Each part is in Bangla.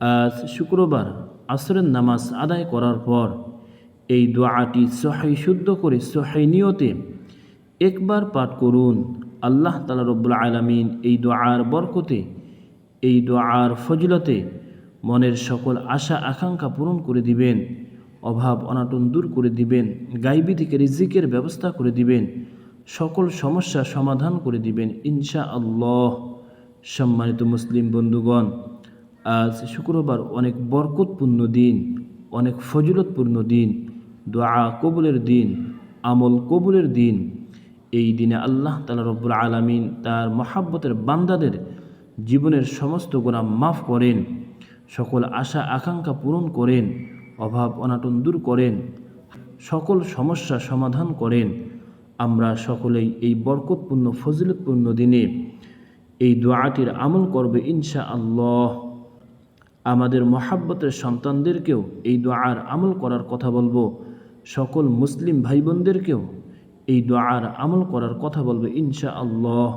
আজ শুক্রবার আসরের নামাজ আদায় করার পর এই দোয়াটি সহাই শুদ্ধ করে সহাই নিয়তে একবার পাঠ করুন। আল্লাহ তালা রব্বুল আলমিন এই দোয়ার বরকতে, এই দোয়ার ফজিলতে মনের সকল আশা, আকাঙ্ক্ষা পূরণ করে দিবেন, অভাব, অনাটন দূর করে দিবেন গাইবি থেকে রিজিকের ব্যবস্থা করে দিবেন, সকল সমস্যা সমাধান করে দিবেন ইনশা আল্লাহ সম্মানিত মুসলিম বন্ধুগণ আজ শুক্রবার অনেক বরকতপূর্ণ দিন, অনেক ফজিলতপূর্ণ দিন, দোয়া কবুলের দিন, আমল কবুলের দিন। এই দিনে আল্লাহ তালা রব্বুল আলমিন তার মহাব্বতের বান্দাদের জীবনের সমস্ত গোনা মাফ করেন, সকল আশা আকাঙ্ক্ষা পূরণ করেন, অভাব অনাটন দূর করেন, সকল সমস্যা সমাধান করেন। আমরা সকলেই এই বরকতপূর্ণ, ফজিলতপূর্ণ দিনে এই দোয়াটির আমল করবে ইনশা আল্লাহ আমাদের মহাব্বতের সন্তানদেরকেও এই দোয়ার আমল করার কথা বলব। সকল মুসলিম ভাই বোনদেরকেও এই দোয়ার আমল করার কথা বলবে ইনশা আল্লাহ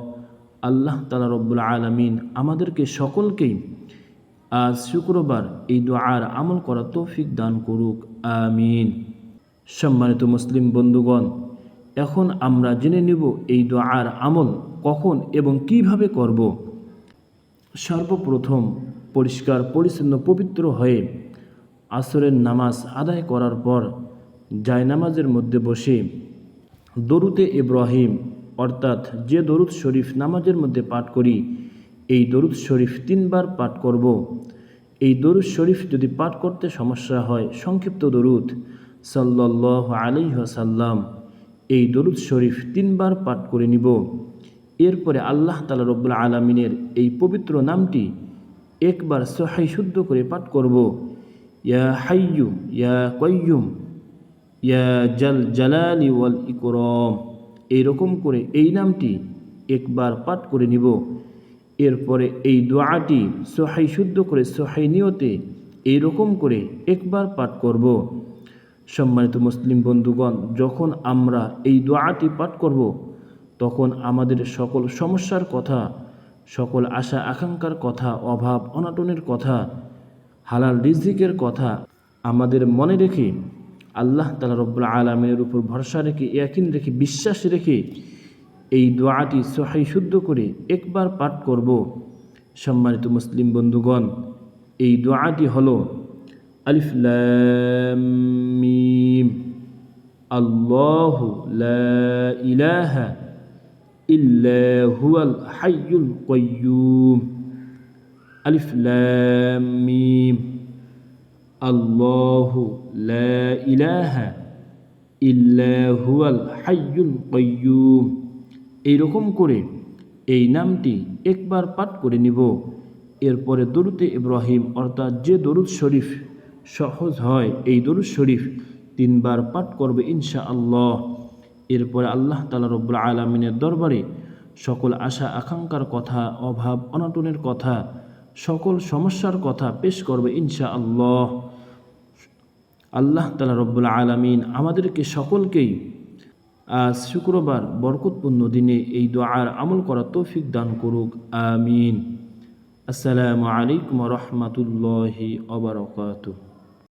আল্লাহ তালা রব্বুল আলমিন আমাদেরকে সকলকেই আজ শুক্রবার এই দোয়ার আমল করা তৌফিক দান করুক, আমিন। সম্মানিত মুসলিম বন্ধুগণ, এখন আমরা জেনে নিব এই দোয়ার আমল কখন এবং কীভাবে করব। সর্বপ্রথম পরিষ্কার, পরিচ্ছন্ন, পবিত্র হয়ে আসরের নামাজ আদায় করার পর জায়নামাজের মধ্যে বসে দরুতে ইব্রাহিম, অর্থাৎ যে দরুদ শরীফ নামাজের মধ্যে পাঠ করি, এই দরুদ শরীফ তিনবার পাঠ করব। এই দরুদ শরীফ যদি পাঠ করতে সমস্যা হয়, সংক্ষিপ্ত দরুদ সাল্লাহ আলিহাসাল্লাম এই দরুদ শরীফ তিনবার পাঠ করে নিব। এরপরে আল্লাহ তালা রব্বুল আলমিনের এই পবিত্র নামটি একবার সহাই শুদ্ধ করে পাঠ করব। ইয়া হাইয়ু, ইয়া কয়ুম ইয়া জাল জালালি ওয়াল ইকরম। এইরকম করে এই নামটি একবার পাঠ করে নিব। এরপরে এই দোয়াটি সহাই শুদ্ধ করে সহাই নিয়তে এইরকম করে একবার পাঠ করব। সম্মানিত মুসলিম বন্ধুগণ, যখন আমরা এই দোয়াটি পাঠ করব, তখন আমাদের সকল সমস্যার কথা সকল আশা, আকাঙ্ক্ষার কথা, অভাব, অনাটনের কথা, হালাল রিজিকের কথা আমাদের মনে রেখে, আল্লাহ তালা রব্বুল আলমিনের উপর ভরসা রেখে একিন রেখে, বিশ্বাস রেখে এই দোয়াটি সহাই শুদ্ধ করে একবার পাঠ করব। সম্মানিত মুসলিম বন্ধুগণ, এই দোয়াটি হল আলিফলামিম আল্লাহ ইলাহা ইল্লা হুয়াল হাইয়ুল কয়্যুম আলিফ লাম মিম আল্লাহু লা ইলাহা ইল্লা হুয়াল হাইয়ুল কয়্যুম এইরকম করে এই নামটি একবার পাঠ করে নিব। এরপরে দরুদে ইব্রাহিম, অর্থাৎ যে দরুদ শরীফ সহজ হয়, এই দরুদ শরীফ তিনবার পাঠ করবে ইনশা আল্লাহ এরপরে আল্লাহ তালা রব্বুল আলমিনের দরবারে সকল আশা, আকাঙ্ক্ষার কথা, অভাব, অনাটনের কথা, সকল সমস্যার কথা পেশ করবে ইনশা আল্লাহ আল্লাহ তালা রব্বুল আলমিন আমাদেরকে সকলকেই আজ শুক্রবার বরকতপূর্ণ দিনে এই দোয়ার আমল করা তৌফিক দান করুক, আমিন। আসসালামু আলাইকুম রহমতুল্লাহি অবরকাতুহ